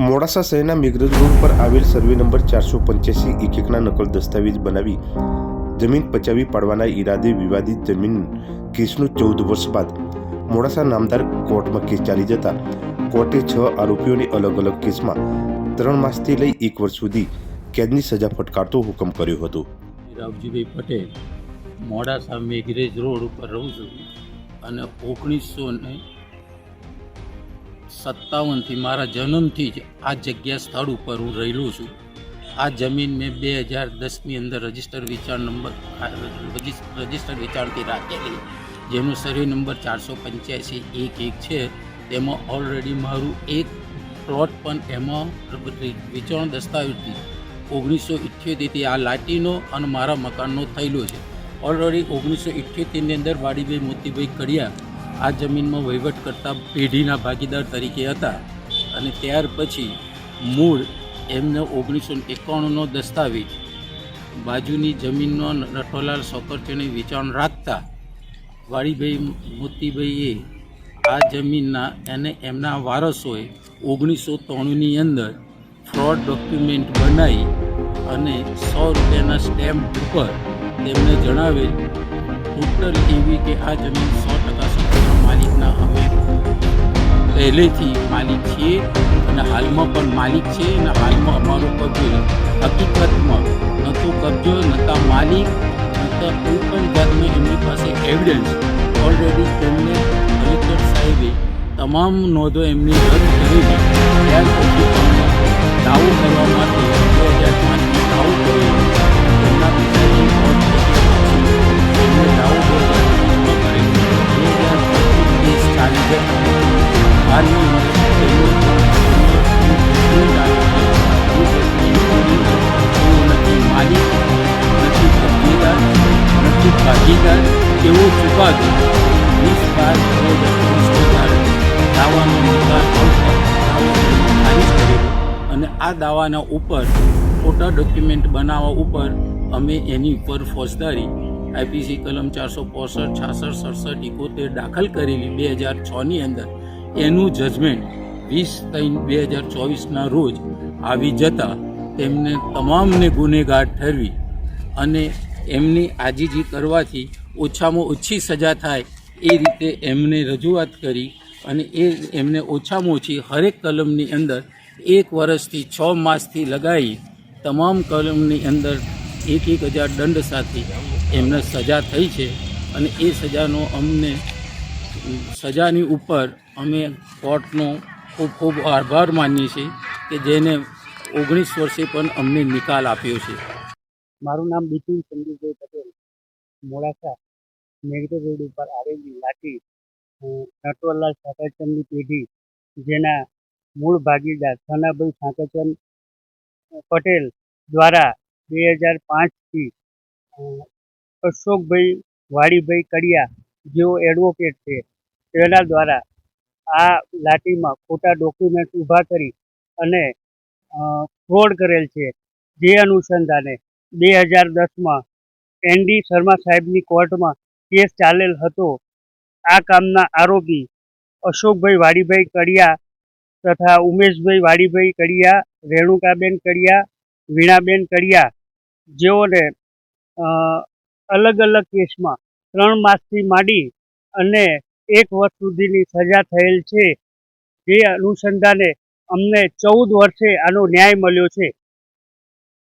મોડાસા શહેરના મેઘરજ રોડ પર આવેલ સર્વે નંબર ચારસો પંચ્યાસી એકના નકલ દસ્તાવેજ બનાવી જમીન પચાવી પાડવાના ઈરાદે વિવાદિત જમીન કેસનું ચૌદ વર્ષ બાદ મોડાસા નામદાર કોર્ટમાં કેસ ચાલી જતા કોર્ટે છ આરોપીઓને અલગ અલગ કેસમાં ત્રણ માસથી લઈ એક વર્ષ સુધી કેદની સજા ફટકારતો હુકમ કર્યો હતો. રાવજીભાઈ પટેલ, મોડાસા મેઘરેજ રોડ ઉપર રહું છું અને ઓગણીસો ને સત્તાવનથી મારા જન્મથી જ આ જગ્યા સ્થળ ઉપર હું રહેલું છું. આ જમીન મેં બે હજાર દસની અંદર રજિસ્ટર વિચાર નંબર રજિસ્ટર વિચારથી રાખેલી. જેનો સર્વે નંબર ચારસો પંચ્યાસી એક એક છે. તેમાં ઓલરેડી મારું એક પ્લોટ પણ એમાં વિચારણ દસ્તાવેજથી ઓગણીસો ઇઠ્યોતેરથી આ લાટીનો અને મારા મકાનનો થયેલો છે. ઓલરેડી ઓગણીસો ઇઠ્યોતેરની અંદર વાડીભાઈ મોતીભાઈ કડિયા આ જમીનમાં વહીવટ કરતા પેઢીના ભાગીદાર તરીકે હતા અને ત્યાર પછી મૂળ એમને ઓગણીસો એકાણુંનો દસ્તાવેજ, બાજુની જમીનનો નઠોલાલ સોકરચેને વેચાણ રાખતા વાડીભાઈ મોતીભાઈએ આ જમીનના અને એમના વારસોએ ઓગણીસો ત્રાણુંની અંદર ફ્રોડ ડોક્યુમેન્ટ બનાવી અને સો રૂપિયાના સ્ટેમ્પ ઉપર તેમને જણાવેલ, ટોટલ એવી કે આ જમીન સો ટકા પહેલેથી માલિક છીએ અને હાલમાં પણ માલિક છે અને હાલમાં અમારો કબજો હકીકતમાં ન તો કબજો નતા માલિક નતા કોઈ પણ જાતનો એમની પાસે એવિડન્સ ઓલરેડી તેમને કલેક્ટર સાહેબે તમામ નોંધો એમની રદ કરી ત્યાર પછી દાવો કરવા માટે આ દાવાના ઉપર ખોટા ડોક્યુમેન્ટ બનાવવા ઉપર અમે એની ઉપર ફોજદારી આઈપીસી કલમ ચારસો પોસઠ, છાસઠ, સડસઠ, ઇકોતેર દાખલ કરેલી બે હજાર છની અંદર. એનું જજમેન્ટ વીસ ત્રણ બે હજાર ચોવીસના રોજ આવી જતાં તેમને તમામને ગુનેગાર ઠરવી અને એમની આજીજી કરવાથી ઓછામાં ઓછી સજા થાય એ રીતે એમને રજૂઆત કરી અને એ એમને ઓછામાં ઓછી હરેક કલમની અંદર એક વર્ષથી છ માસથી લગાવી તમામ કલમની અંદર એક એક હજાર દંડ સાથે એમને સજા થઈ છે અને એ સજાનો અમને સજાની ઉપર અમે કોર્ટનો ખૂબ ખૂબ આભાર માનીએ છીએ કે જેને ઓગણીસ વર્ષે પણ અમને નિકાલ આપ્યો છે. મારું નામ બિપિન સંદીપભાઈ પટેલ. મોડાસા મેઘરજ રોડ ઉપર આવેલી લાઠી નટવરલાલ સાકરચંદની પેઢી, જેના મૂળ ભાગીદાર સનાભાઈ સાકરચંદ પટેલ દ્વારા બે હજાર પાંચથી અશોકભાઈ વાડીભાઈ કડિયા જેઓ એડવોકેટ છે, તેના દ્વારા આ લાઠીમાં ખોટા ડોક્યુમેન્ટ ઊભા કરી અને ફ્રોડ કરેલ છે. જે અનુસંધાને બે હજાર દસમાં એનડી શર્મા સાહેબની કોર્ટમાં કેસ ચાલેલ હતો. આ કામના આરોપી અશોકભાઈ વાડીભાઈ કડિયા તથા ઉમેશભાઈ વાડીભાઈ કડિયા, રેણુકાબેન કડિયા, વીણાબેન કડિયા, જેઓને અલગ અલગ કેસમાં ત્રણ માસથી માંડી અને એક વર્ષ સુધીની સજા થયેલ છે. જે અનુસંધાને અમને ચૌદ વર્ષે આનો ન્યાય મળ્યો છે.